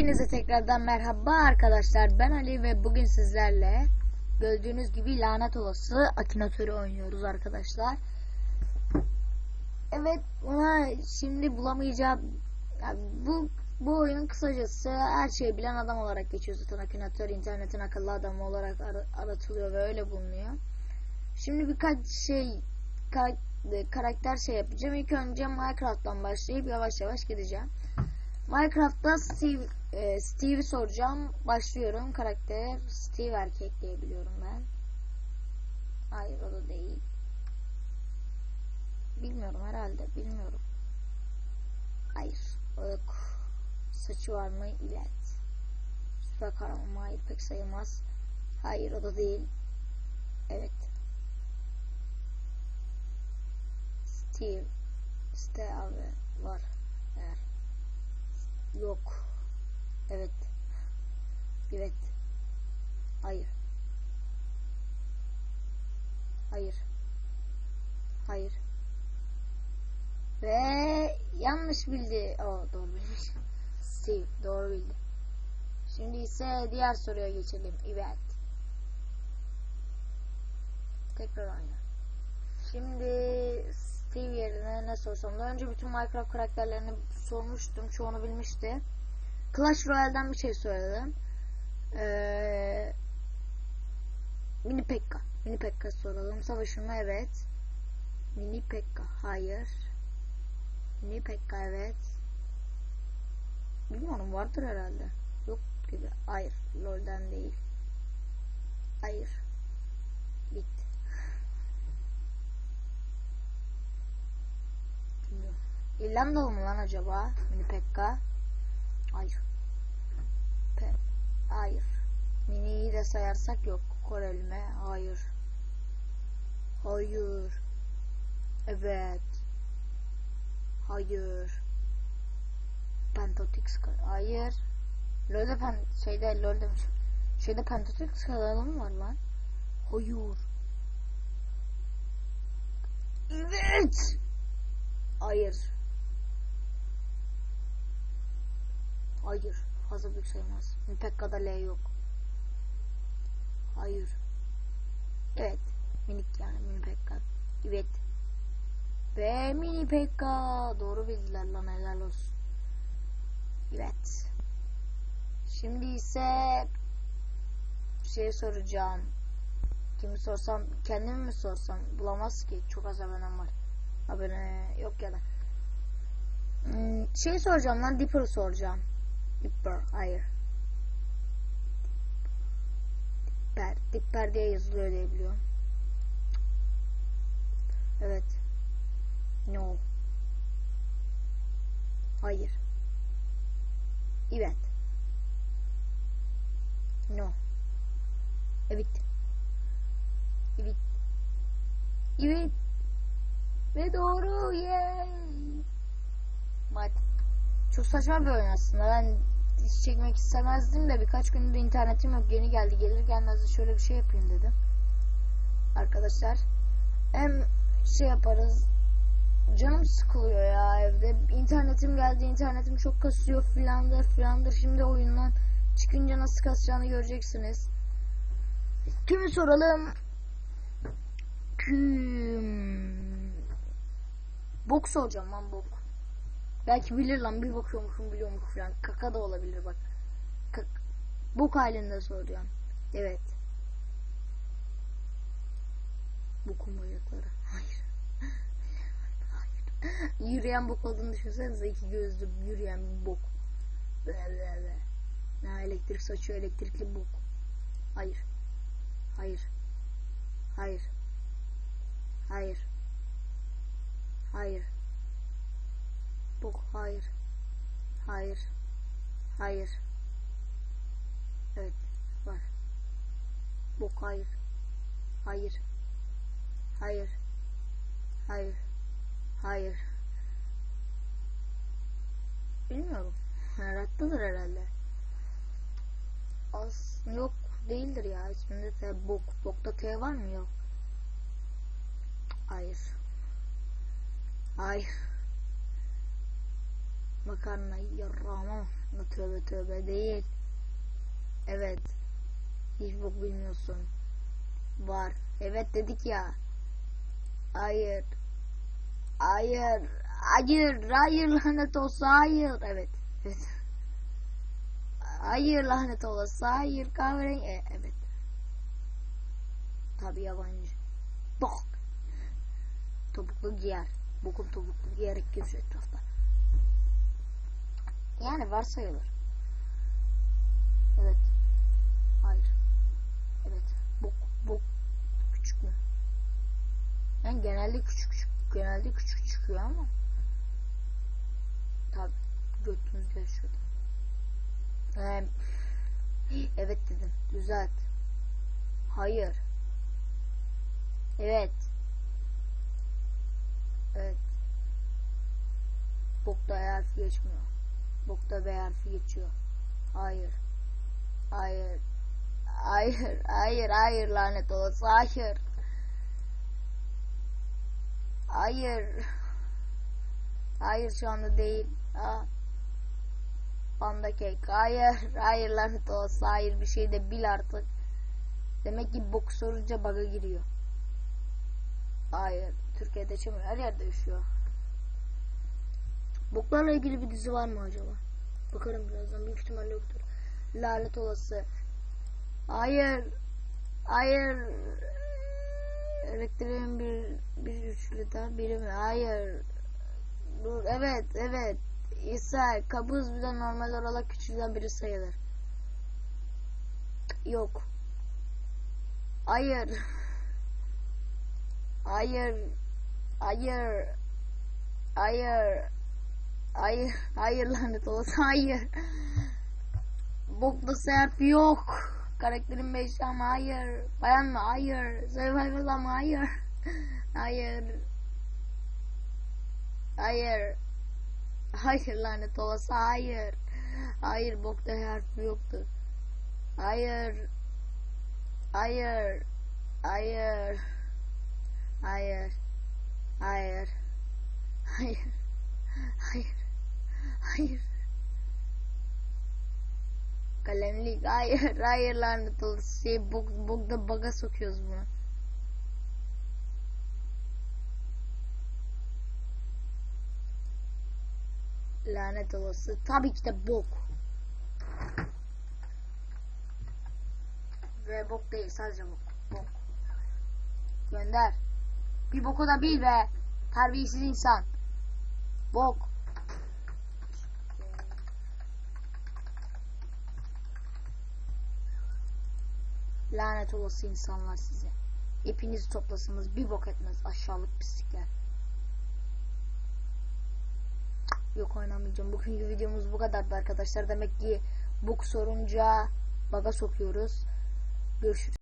Hepinize tekrardan merhaba arkadaşlar. Ben Ali ve bugün sizlerle gördüğünüz gibi lanet olası Akinatör'ü oynuyoruz arkadaşlar. Evet buna şimdi bulamayacağım yani bu bu oyunun kısacası her şeyi bilen adam olarak geçiyor zaten Akinatör internetin akıllı adamı olarak ar- aratılıyor ve öyle bulunuyor. Şimdi birkaç şey ka- karakter şey yapacağım. İlk önce Minecraft'tan başlayıp yavaş yavaş gideceğim. Minecraft'ta Steve, e, Steve'i soracağım. Başlıyorum. Karakter Steve erkek diye biliyorum ben. Hayır o da değil. Bilmiyorum herhalde. Bilmiyorum. Hayır. O yok. Saçı var mı? Evet. Süper kahraman? Hayır pek sayılmaz. Hayır o da değil. Evet. Steve. Steve abi var. Eğer. Yok. Evet. Evet. Hayır. Hayır. Hayır. Ve yanlış bildi. O doğru bilmiş. Steve doğru bildi. Şimdi ise diğer soruya geçelim. Evet. Tekrar oyna. Şimdi Steve yerine ne sorsam daha önce bütün Minecraft karakterlerini sormuştum. Çoğunu bilmişti. Clash Royale'den bir şey söyledim. Ee, Mini Pekka. Mini Pekka soralım. Savaşımı evet. Mini Pekka. Hayır. Mini Pekka evet. Bilmiyorum vardır herhalde. Yok gibi. Hayır. LoL'den değil. Hayır. Bitti. İrlandalı mı lan acaba? Mini Pekka. Hayır. Pe Hayır. Mini'yi de sayarsak yok. Koreli mi? Hayır. Hayır. Evet. Hayır. Pentotix Hayır. LoL'de pen şeyde LoL. Şeyde Pentotix kanalı mı var lan? Hayır. Evet. Hayır. Hayır. Büyük sayılmaz. Mipekka'da L yok. Hayır. Evet. Minik yani mini pekka. Evet. Ve mini pekka. Doğru bildiler lan helal olsun. Evet. Şimdi ise şey soracağım. Kimi sorsam kendimi mi sorsam bulamaz ki. Çok az abonem var. Abone yok ya da. Hmm, şey soracağım lan Dipper soracağım. Dipper hayır. Dipper, Dipper diye yazılıyor diye biliyorum. Evet. No. Hayır. Evet. No. Evet. Evet. Evet. Ve doğru. Yay. Bak. Çok saçma bir oyun aslında. Ben hiç çekmek istemezdim de birkaç gündür internetim yok. Yeni geldi. Gelir gelmez de şöyle bir şey yapayım dedim. Arkadaşlar. Hem şey yaparız. Canım sıkılıyor ya evde. İnternetim geldi. internetim çok kasıyor filandır filandır. Şimdi oyundan çıkınca nasıl kasacağını göreceksiniz. Kimi soralım? Kim? Bok soracağım lan bok. Belki bilir lan bir bakıyormuşum biliyormuş falan. Kaka da olabilir bak. Kak bok halinde soracağım. Evet. Bokum bacakları. Hayır. Hayır. Yürüyen bok olduğunu düşünsenize iki gözlü yürüyen bir bok. Böyle. Ne elektrik saçıyor elektrikli bok. Hayır. Hayır. Hayır. Hayır. Hayır. Bok hayır. Hayır. Hayır. Evet var. Bok hayır. Hayır. Hayır. Hayır. Hayır. Bilmiyorum. Hayattadır herhalde. Az yok değildir ya. İsminde T bok. Bokta T var mı yok? Hayır. Hayır. Makarna yarrağıma Tövbe tövbe değil. Evet. Hiç bok bilmiyorsun. Var. Evet dedik ya. Hayır. Hayır. Hayır. Hayır lanet olsa hayır. Evet. Evet. Hayır lanet olası. Hayır kahverengi. E, evet. Tabi yabancı. Bok. Topuklu giyer. Bokum topuklu giyerek geziyor etrafta. Yani varsayılır. Evet. Hayır. Evet. Bok, bok küçük mü? Yani genelde küçük küçük, genelde küçük çıkıyor ama. Tabi götümüz yaşıyordu. Ee, evet dedim. Düzelt. Hayır. Evet. Evet. Bokta harfi geçmiyor. Bokta B harfi geçiyor. Hayır. Hayır. Hayır. Hayır. Hayır lanet olası. Hayır. Hayır. Hayır şu anda değil. Aa. Panda cake. Hayır. Hayır lanet olası. Hayır bir şey de bil artık. Demek ki bok sorunca baga giriyor. Hayır. Türkiye'de yaşamıyor. Her yerde yaşıyor. Boklarla ilgili bir dizi var mı acaba? Bakarım birazdan. Büyük ihtimalle yoktur. Lanet olası. Hayır. Hayır. Elektriğin bir, bir üçlüden biri mi? Hayır. Dur. Evet. Evet. İshal. Kabız bir de normal olarak küçülden biri sayılır. Yok. Hayır. Hayır. Hayır. Hayır. Hayır. Hayır lanet olası. Hayır. Bokta serp yok. Karakterin beşi ama hayır. Bayan mı? Hayır. Survival ama hayır. Hayır. Hayır. Hayır lanet olası. Hayır. Hayır. Bokta harfi yoktur. Hayır. Hayır. Hayır. Hayır. Hayır. Hayır. Hayır. Hayır. Kalemlik. Hayır. Hayır lanet olası. Şey, bok, bokda baga sokuyoruz bunu. Lanet olası. Tabii ki de bok. Ve bok değil sadece bok. Bok. Gönder. Bir boku da bil be. Terbiyesiz insan. Bok. Lanet olası insanlar size. Hepinizi toplasanız bir bok etmez aşağılık pislikler. Yok oynamayacağım. Bugünkü videomuz bu kadardı arkadaşlar. Demek ki bok sorunca baga sokuyoruz. Görüşürüz.